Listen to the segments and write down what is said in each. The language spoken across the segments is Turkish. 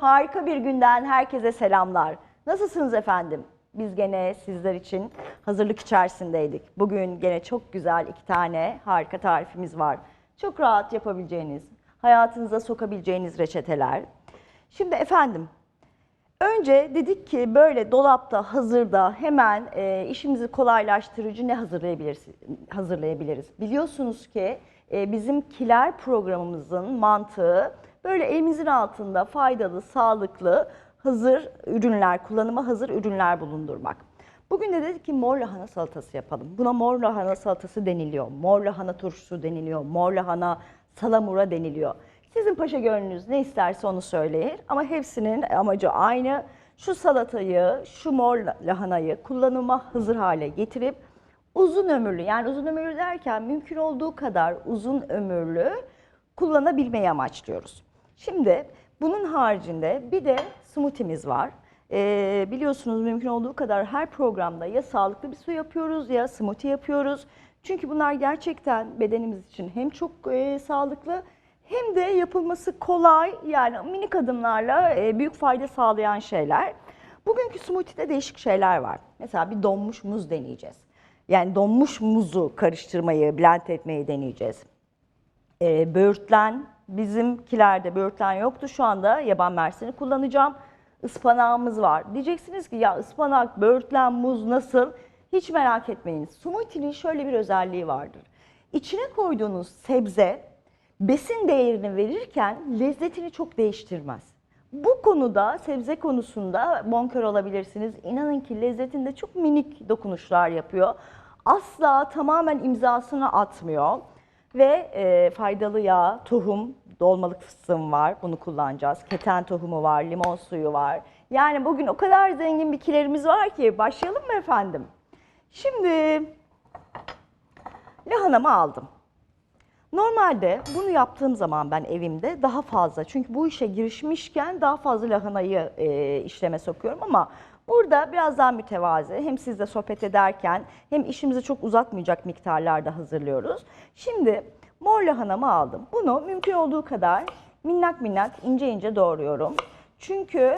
Harika bir günden herkese selamlar. Nasılsınız efendim? Biz gene sizler için hazırlık içerisindeydik. Bugün gene çok güzel iki tane harika tarifimiz var. Çok rahat yapabileceğiniz, hayatınıza sokabileceğiniz reçeteler. Şimdi efendim, önce dedik ki böyle dolapta, hazırda hemen e, işimizi kolaylaştırıcı ne hazırlayabiliriz? hazırlayabiliriz? Biliyorsunuz ki e, bizim kiler programımızın mantığı böyle elimizin altında faydalı, sağlıklı, hazır ürünler, kullanıma hazır ürünler bulundurmak. Bugün de dedik ki mor lahana salatası yapalım. Buna mor lahana salatası deniliyor, mor lahana turşusu deniliyor, mor lahana salamura deniliyor. Sizin paşa gönlünüz ne isterse onu söyleyin ama hepsinin amacı aynı. Şu salatayı, şu mor lahanayı kullanıma hazır hale getirip uzun ömürlü yani uzun ömürlü derken mümkün olduğu kadar uzun ömürlü kullanabilmeyi amaçlıyoruz. Şimdi bunun haricinde bir de smoothie'miz var. Ee, biliyorsunuz mümkün olduğu kadar her programda ya sağlıklı bir su yapıyoruz ya smoothie yapıyoruz. Çünkü bunlar gerçekten bedenimiz için hem çok e, sağlıklı hem de yapılması kolay yani minik adımlarla e, büyük fayda sağlayan şeyler. Bugünkü smoothie'de değişik şeyler var. Mesela bir donmuş muz deneyeceğiz. Yani donmuş muzu karıştırmayı, blend etmeyi deneyeceğiz. E, böğürtlen, bizimkilerde böğürtlen yoktu. Şu anda yaban mersini kullanacağım. Ispanağımız var. Diyeceksiniz ki ya ıspanak, böğürtlen, muz nasıl? Hiç merak etmeyin. Smoothie'nin şöyle bir özelliği vardır. İçine koyduğunuz sebze besin değerini verirken lezzetini çok değiştirmez. Bu konuda sebze konusunda bonkör olabilirsiniz. İnanın ki lezzetinde çok minik dokunuşlar yapıyor. Asla tamamen imzasını atmıyor. Ve e, faydalı yağ, tohum, dolmalık fıstığım var. Bunu kullanacağız. Keten tohumu var, limon suyu var. Yani bugün o kadar zengin bitkilerimiz var ki başlayalım mı efendim? Şimdi lahanamı aldım. Normalde bunu yaptığım zaman ben evimde daha fazla çünkü bu işe girişmişken daha fazla lahanayı e, işleme sokuyorum ama burada biraz daha mütevazi hem sizle sohbet ederken hem işimizi çok uzatmayacak miktarlarda hazırlıyoruz. Şimdi mor lahanamı aldım. Bunu mümkün olduğu kadar minnak minnak ince ince doğruyorum. Çünkü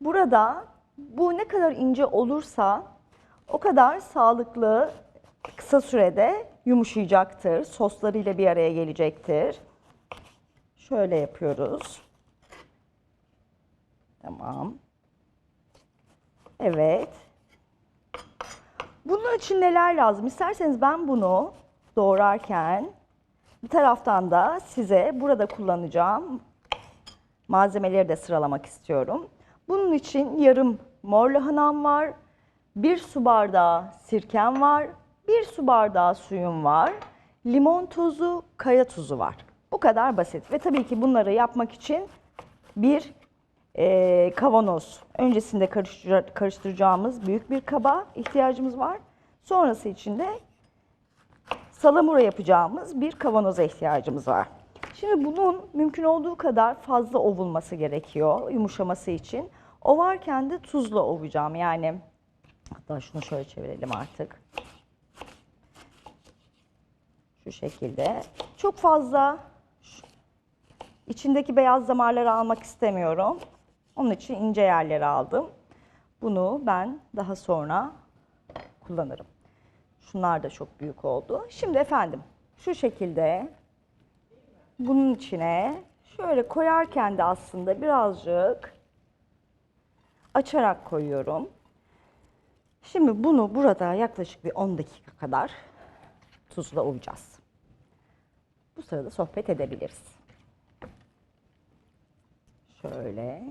burada bu ne kadar ince olursa o kadar sağlıklı kısa sürede yumuşayacaktır. Soslarıyla bir araya gelecektir. Şöyle yapıyoruz. Tamam. Evet. Bunun için neler lazım? İsterseniz ben bunu doğrarken bir taraftan da size burada kullanacağım malzemeleri de sıralamak istiyorum. Bunun için yarım mor lahanam var, bir su bardağı sirkem var, bir su bardağı suyum var, limon tozu, kaya tuzu var. Bu kadar basit ve tabii ki bunları yapmak için bir e, kavanoz. Öncesinde karıştır karıştıracağımız büyük bir kaba ihtiyacımız var. Sonrası için de salamura yapacağımız bir kavanoza ihtiyacımız var. Şimdi bunun mümkün olduğu kadar fazla ovulması gerekiyor yumuşaması için. Ovarken de tuzla ovacağım. Yani hatta şunu şöyle çevirelim artık. Şu şekilde. Çok fazla içindeki beyaz damarları almak istemiyorum. Onun için ince yerleri aldım. Bunu ben daha sonra kullanırım. Şunlar da çok büyük oldu. Şimdi efendim şu şekilde bunun içine şöyle koyarken de aslında birazcık açarak koyuyorum. Şimdi bunu burada yaklaşık bir 10 dakika kadar tuzla ovacağız. Bu sırada sohbet edebiliriz. Şöyle.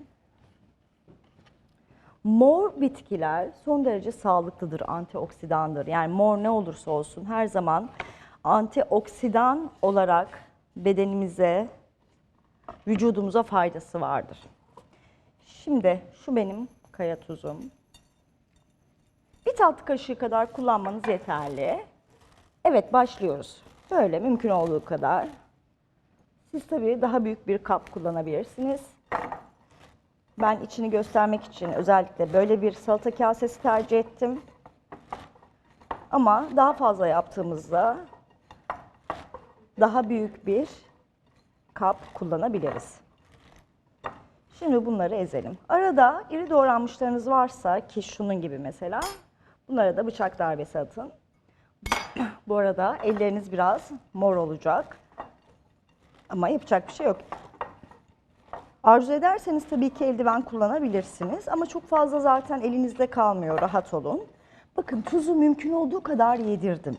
Mor bitkiler son derece sağlıklıdır, antioksidandır. Yani mor ne olursa olsun her zaman antioksidan olarak bedenimize, vücudumuza faydası vardır. Şimdi şu benim kaya tuzum. Bir tatlı kaşığı kadar kullanmanız yeterli. Evet başlıyoruz. Böyle mümkün olduğu kadar. Siz tabii daha büyük bir kap kullanabilirsiniz. Ben içini göstermek için özellikle böyle bir salata kasesi tercih ettim. Ama daha fazla yaptığımızda daha büyük bir kap kullanabiliriz. Şimdi bunları ezelim. Arada iri doğranmışlarınız varsa ki şunun gibi mesela bunlara da bıçak darbesi atın. Bu arada elleriniz biraz mor olacak. Ama yapacak bir şey yok. Arzu ederseniz tabii ki eldiven kullanabilirsiniz ama çok fazla zaten elinizde kalmıyor. Rahat olun. Bakın tuzu mümkün olduğu kadar yedirdim.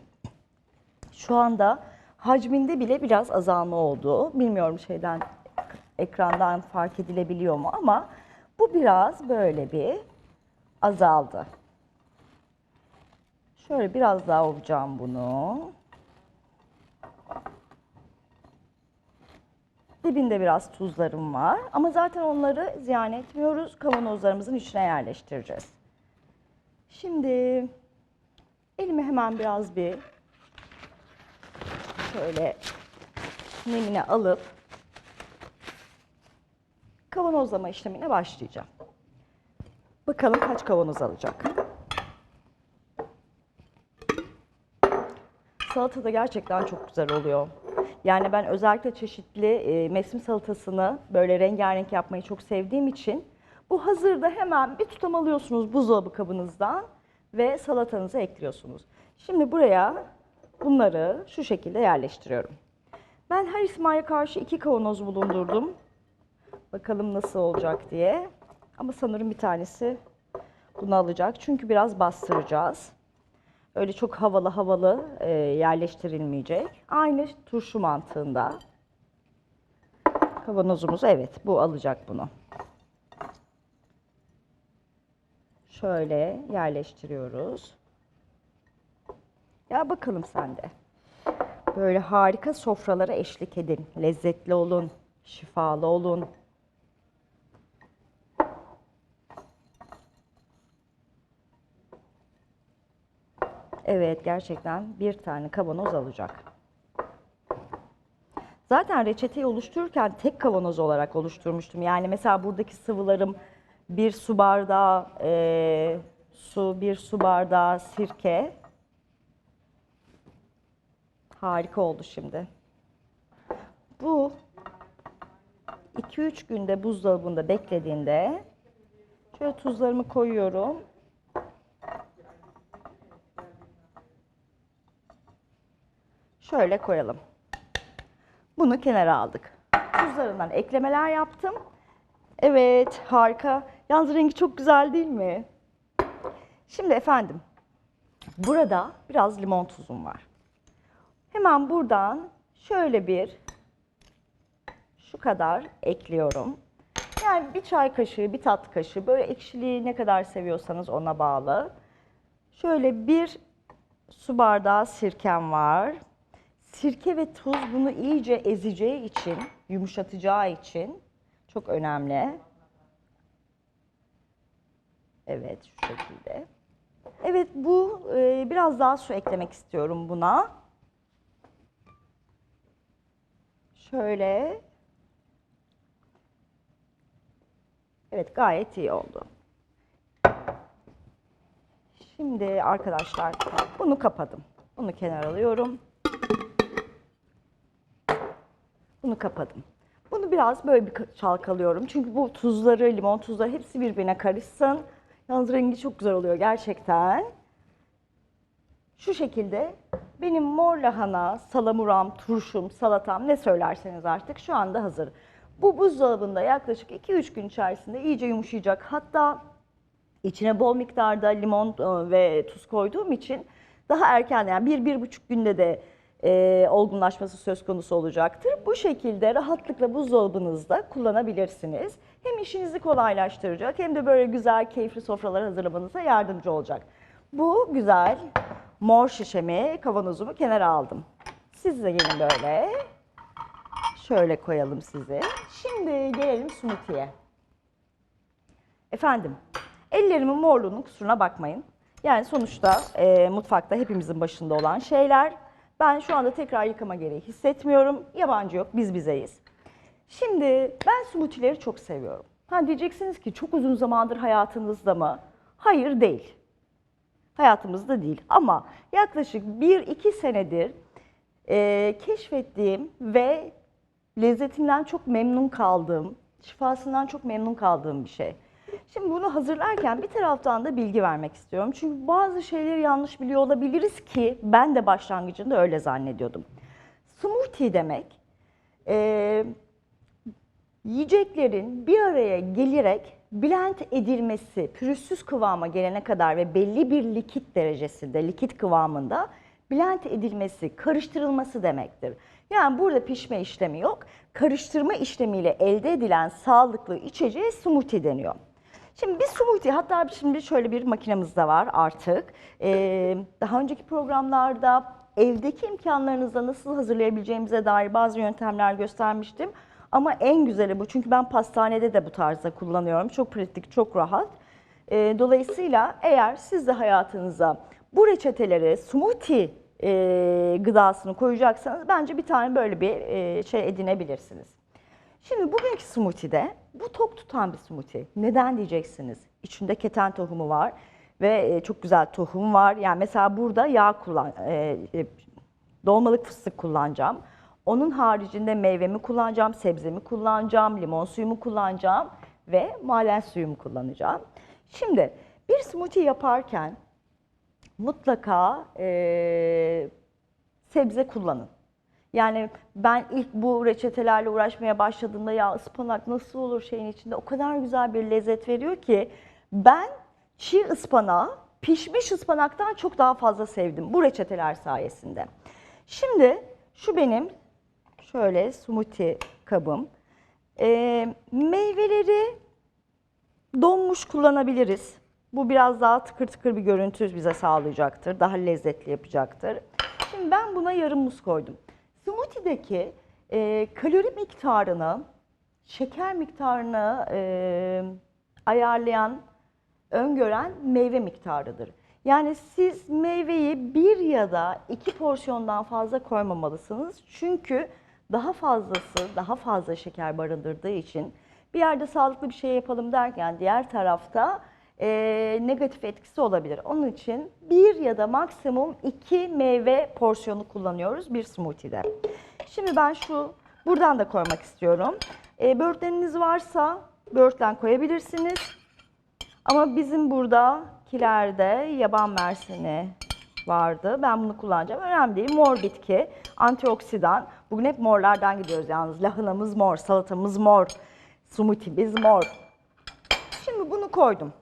Şu anda hacminde bile biraz azalma oldu. Bilmiyorum şeyden ekrandan fark edilebiliyor mu ama bu biraz böyle bir azaldı. Şöyle biraz daha ovacağım bunu. Dibinde biraz tuzlarım var ama zaten onları ziyan etmiyoruz. Kavanozlarımızın içine yerleştireceğiz. Şimdi elime hemen biraz bir şöyle nemine alıp kavanozlama işlemine başlayacağım. Bakalım kaç kavanoz alacak. Salata da gerçekten çok güzel oluyor. Yani ben özellikle çeşitli e, mevsim salatasını böyle rengarenk yapmayı çok sevdiğim için bu hazırda hemen bir tutam alıyorsunuz buzdolabı kabınızdan ve salatanızı ekliyorsunuz. Şimdi buraya bunları şu şekilde yerleştiriyorum. Ben her ihtimale karşı iki kavanoz bulundurdum. Bakalım nasıl olacak diye. Ama sanırım bir tanesi bunu alacak. Çünkü biraz bastıracağız. Öyle çok havalı havalı e, yerleştirilmeyecek. Aynı turşu mantığında. Kavanozumuz evet bu alacak bunu. Şöyle yerleştiriyoruz. Ya bakalım sen de. Böyle harika sofralara eşlik edin. Lezzetli olun, şifalı olun. Evet gerçekten bir tane kavanoz alacak. Zaten reçeteyi oluştururken tek kavanoz olarak oluşturmuştum. Yani mesela buradaki sıvılarım bir su bardağı e, su, bir su bardağı sirke. Harika oldu şimdi. Bu 2-3 günde buzdolabında beklediğinde şöyle tuzlarımı koyuyorum. Şöyle koyalım. Bunu kenara aldık. Tuzlarından eklemeler yaptım. Evet, harika. Yalnız rengi çok güzel değil mi? Şimdi efendim, burada biraz limon tuzum var. Hemen buradan şöyle bir şu kadar ekliyorum. Yani bir çay kaşığı, bir tatlı kaşığı böyle ekşiliği ne kadar seviyorsanız ona bağlı. Şöyle bir su bardağı sirkem var. Sirke ve tuz bunu iyice ezeceği için, yumuşatacağı için çok önemli. Evet şu şekilde. Evet bu e, biraz daha su eklemek istiyorum buna. Şöyle. Evet gayet iyi oldu. Şimdi arkadaşlar bunu kapadım. Bunu kenara alıyorum. Bunu kapadım. Bunu biraz böyle bir çalkalıyorum. Çünkü bu tuzları, limon tuzları hepsi birbirine karışsın. Yalnız rengi çok güzel oluyor gerçekten. Şu şekilde benim mor lahana, salamuram, turşum, salatam ne söylerseniz artık şu anda hazır. Bu buzdolabında yaklaşık 2-3 gün içerisinde iyice yumuşayacak. Hatta içine bol miktarda limon e, ve tuz koyduğum için daha erken yani bir, bir buçuk günde de e, olgunlaşması söz konusu olacaktır. Bu şekilde rahatlıkla buzdolabınızda kullanabilirsiniz. Hem işinizi kolaylaştıracak hem de böyle güzel, keyifli sofralar hazırlamanıza yardımcı olacak. Bu güzel mor şişemi, kavanozumu kenara aldım. Siz de gelin böyle. Şöyle koyalım sizi. Şimdi gelelim smoothie'ye. Efendim, ellerimin morluğunun kusuruna bakmayın. Yani sonuçta e, mutfakta hepimizin başında olan şeyler. Ben şu anda tekrar yıkama gereği hissetmiyorum. Yabancı yok, biz bizeyiz. Şimdi ben smoothie'leri çok seviyorum. Ha diyeceksiniz ki çok uzun zamandır hayatınızda mı? Hayır değil. Hayatımızda değil ama yaklaşık 1-2 senedir e, keşfettiğim ve lezzetinden çok memnun kaldığım Şifasından çok memnun kaldığım bir şey. Şimdi bunu hazırlarken bir taraftan da bilgi vermek istiyorum. Çünkü bazı şeyleri yanlış biliyor olabiliriz ki ben de başlangıcında öyle zannediyordum. Smoothie demek e, yiyeceklerin bir araya gelerek blend edilmesi, pürüzsüz kıvama gelene kadar ve belli bir likit derecesinde, likit kıvamında blend edilmesi, karıştırılması demektir. Yani burada pişme işlemi yok. Karıştırma işlemiyle elde edilen sağlıklı içeceğe smoothie deniyor. Şimdi bir smoothie, hatta şimdi şöyle bir makinemiz de var artık. Ee, daha önceki programlarda evdeki imkanlarınızla nasıl hazırlayabileceğimize dair bazı yöntemler göstermiştim. Ama en güzeli bu çünkü ben pastanede de bu tarzda kullanıyorum. Çok pratik, çok rahat. Ee, dolayısıyla eğer siz de hayatınıza bu reçeteleri smoothie e, gıdasını koyacaksanız bence bir tane böyle bir e, şey edinebilirsiniz. Şimdi bugünkü smoothie'de bu tok tutan bir smoothie. Neden diyeceksiniz? İçinde keten tohumu var ve e, çok güzel tohum var. Yani mesela burada yağ kullan, e, e, dolmalık fıstık kullanacağım. Onun haricinde meyvemi kullanacağım, sebzemi kullanacağım, limon suyumu kullanacağım ve maden suyumu kullanacağım. Şimdi bir smoothie yaparken mutlaka e, sebze kullanın. Yani ben ilk bu reçetelerle uğraşmaya başladığımda ya ıspanak nasıl olur şeyin içinde o kadar güzel bir lezzet veriyor ki ben çiğ ıspanağı pişmiş ıspanaktan çok daha fazla sevdim bu reçeteler sayesinde. Şimdi şu benim şöyle smoothie kabım. Ee, meyveleri donmuş kullanabiliriz. Bu biraz daha tıkır tıkır bir görüntü bize sağlayacaktır. Daha lezzetli yapacaktır. Şimdi ben buna yarım muz koydum. Smoothie'deki e, kalori miktarını, şeker miktarını e, ayarlayan, öngören meyve miktarıdır. Yani siz meyveyi bir ya da iki porsiyondan fazla koymamalısınız. Çünkü daha fazlası, daha fazla şeker barındırdığı için bir yerde sağlıklı bir şey yapalım derken diğer tarafta e, negatif etkisi olabilir. Onun için bir ya da maksimum iki meyve porsiyonu kullanıyoruz bir smoothie'de. Şimdi ben şu buradan da koymak istiyorum. E, böğürtleniniz varsa böğürtlen koyabilirsiniz. Ama bizim buradakilerde yaban mersini vardı. Ben bunu kullanacağım. Önemli değil. Mor bitki, antioksidan. Bugün hep morlardan gidiyoruz yalnız. Lahanamız mor, salatamız mor, smoothie'miz mor. Şimdi bunu koydum.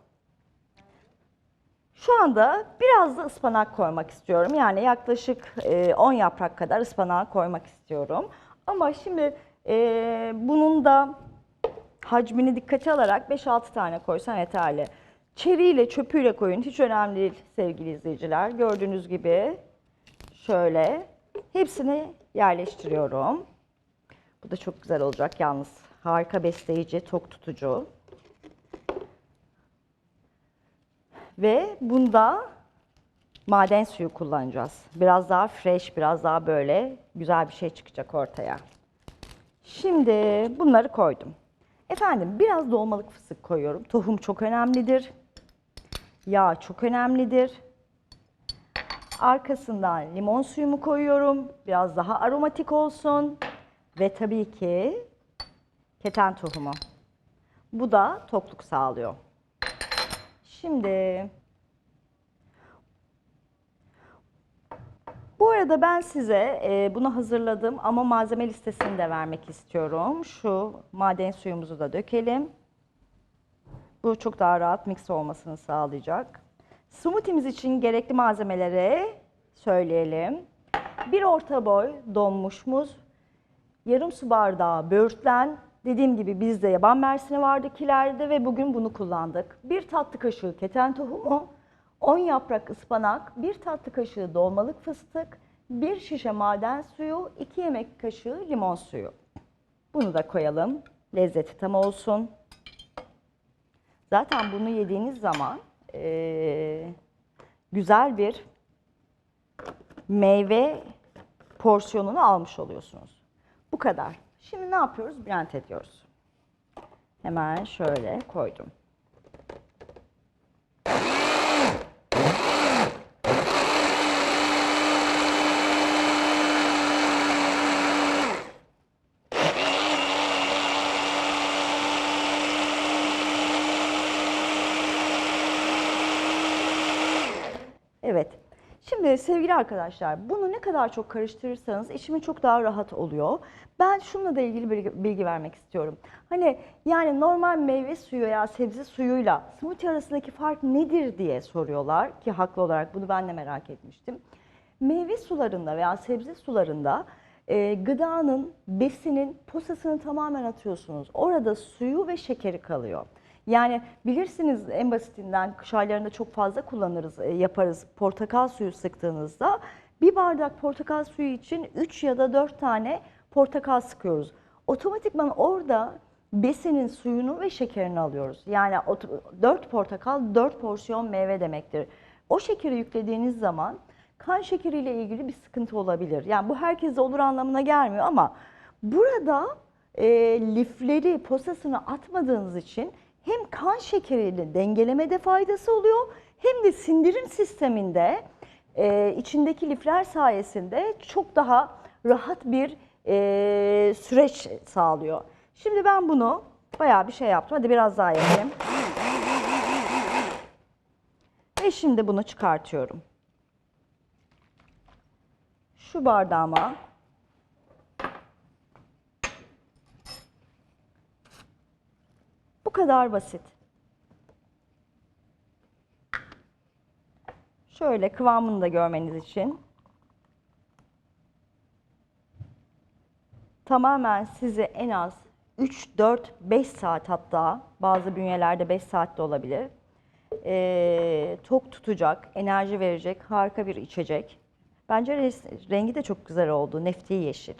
Şu anda biraz da ıspanak koymak istiyorum. Yani yaklaşık e, 10 yaprak kadar ıspanağı koymak istiyorum. Ama şimdi e, bunun da hacmini dikkate alarak 5-6 tane koysan yeterli. Çeriyle çöpüyle koyun hiç önemli değil sevgili izleyiciler. Gördüğünüz gibi şöyle hepsini yerleştiriyorum. Bu da çok güzel olacak yalnız. Harika besleyici, tok tutucu. Ve bunda maden suyu kullanacağız. Biraz daha fresh, biraz daha böyle güzel bir şey çıkacak ortaya. Şimdi bunları koydum. Efendim biraz dolmalık fıstık koyuyorum. Tohum çok önemlidir. Yağ çok önemlidir. Arkasından limon suyumu koyuyorum. Biraz daha aromatik olsun. Ve tabii ki keten tohumu. Bu da tokluk sağlıyor. Şimdi bu arada ben size e, bunu hazırladım ama malzeme listesini de vermek istiyorum. Şu maden suyumuzu da dökelim. Bu çok daha rahat mix olmasını sağlayacak. Smoothie'miz için gerekli malzemeleri söyleyelim. Bir orta boy donmuş muz, yarım su bardağı böğürtlen, dediğim gibi bizde yaban mersini vardı kilerde ve bugün bunu kullandık. Bir tatlı kaşığı keten tohumu, 10 yaprak ıspanak, bir tatlı kaşığı dolmalık fıstık, bir şişe maden suyu, 2 yemek kaşığı limon suyu. Bunu da koyalım. Lezzeti tam olsun. Zaten bunu yediğiniz zaman eee, güzel bir meyve porsiyonunu almış oluyorsunuz. Bu kadar. Şimdi ne yapıyoruz? Blend ediyoruz. Hemen şöyle koydum. Evet. Şimdi sevgili arkadaşlar bunu ne kadar çok karıştırırsanız içimi çok daha rahat oluyor. Ben şununla da ilgili bilgi, bilgi vermek istiyorum. Hani yani normal meyve suyu veya sebze suyuyla smoothie arasındaki fark nedir diye soruyorlar ki haklı olarak bunu ben de merak etmiştim. Meyve sularında veya sebze sularında e, gıdanın, besinin posasını tamamen atıyorsunuz. Orada suyu ve şekeri kalıyor. Yani bilirsiniz en basitinden kış aylarında çok fazla kullanırız, e, yaparız. Portakal suyu sıktığınızda bir bardak portakal suyu için 3 ya da 4 tane portakal sıkıyoruz. Otomatikman orada besinin suyunu ve şekerini alıyoruz. Yani 4 portakal 4 porsiyon meyve demektir. O şekeri yüklediğiniz zaman kan şekeriyle ilgili bir sıkıntı olabilir. Yani bu herkeste olur anlamına gelmiyor ama burada e, lifleri, posasını atmadığınız için hem kan şekeriyle dengelemede faydası oluyor hem de sindirim sisteminde e, içindeki lifler sayesinde çok daha rahat bir e, süreç sağlıyor. Şimdi ben bunu bayağı bir şey yaptım. Hadi biraz daha yapayım. Ve şimdi bunu çıkartıyorum. Şu bardağıma kadar basit. Şöyle kıvamını da görmeniz için tamamen sizi en az 3, 4, 5 saat hatta bazı bünyelerde 5 saat de olabilir. Ee, tok tutacak, enerji verecek harika bir içecek. Bence rengi de çok güzel oldu. Nefti yeşil.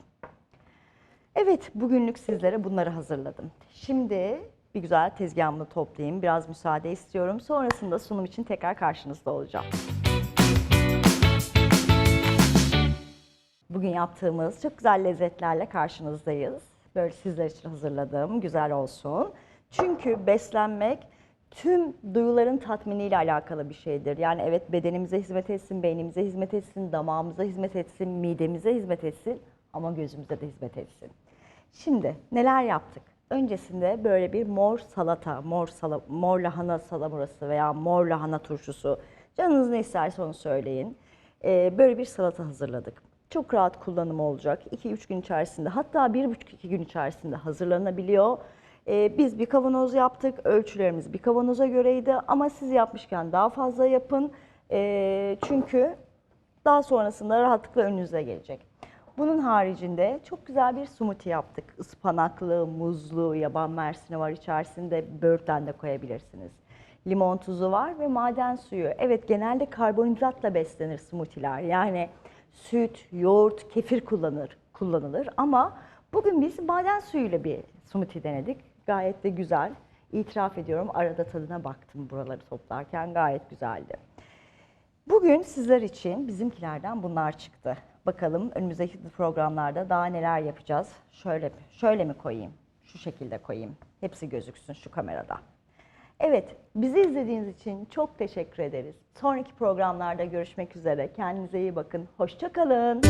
Evet, bugünlük sizlere bunları hazırladım. Şimdi bir güzel tezgahımı toplayayım. Biraz müsaade istiyorum. Sonrasında sunum için tekrar karşınızda olacağım. Bugün yaptığımız çok güzel lezzetlerle karşınızdayız. Böyle sizler için hazırladığım güzel olsun. Çünkü beslenmek tüm duyuların tatminiyle alakalı bir şeydir. Yani evet bedenimize hizmet etsin, beynimize hizmet etsin, damağımıza hizmet etsin, midemize hizmet etsin ama gözümüze de hizmet etsin. Şimdi neler yaptık? Öncesinde böyle bir mor salata, mor, sala, mor lahana salamurası veya mor lahana turşusu. Canınız ne isterse onu söyleyin. Ee, böyle bir salata hazırladık. Çok rahat kullanımı olacak. 2-3 gün içerisinde hatta 1,5-2 gün içerisinde hazırlanabiliyor. Ee, biz bir kavanoz yaptık. Ölçülerimiz bir kavanoza göreydi ama siz yapmışken daha fazla yapın. Ee, çünkü daha sonrasında rahatlıkla önünüze gelecek. Bunun haricinde çok güzel bir smoothie yaptık. Ispanaklı, muzlu, yaban mersini var içerisinde. Böğürtlen de koyabilirsiniz. Limon tuzu var ve maden suyu. Evet genelde karbonhidratla beslenir smoothie'ler. Yani süt, yoğurt, kefir kullanır, kullanılır ama bugün biz maden suyuyla bir smoothie denedik. Gayet de güzel. İtiraf ediyorum arada tadına baktım buraları toplarken gayet güzeldi. Bugün sizler için bizimkilerden bunlar çıktı. Bakalım önümüzdeki programlarda daha neler yapacağız. Şöyle şöyle mi koyayım? Şu şekilde koyayım. Hepsi gözüksün şu kamerada. Evet, bizi izlediğiniz için çok teşekkür ederiz. Sonraki programlarda görüşmek üzere. Kendinize iyi bakın. Hoşçakalın.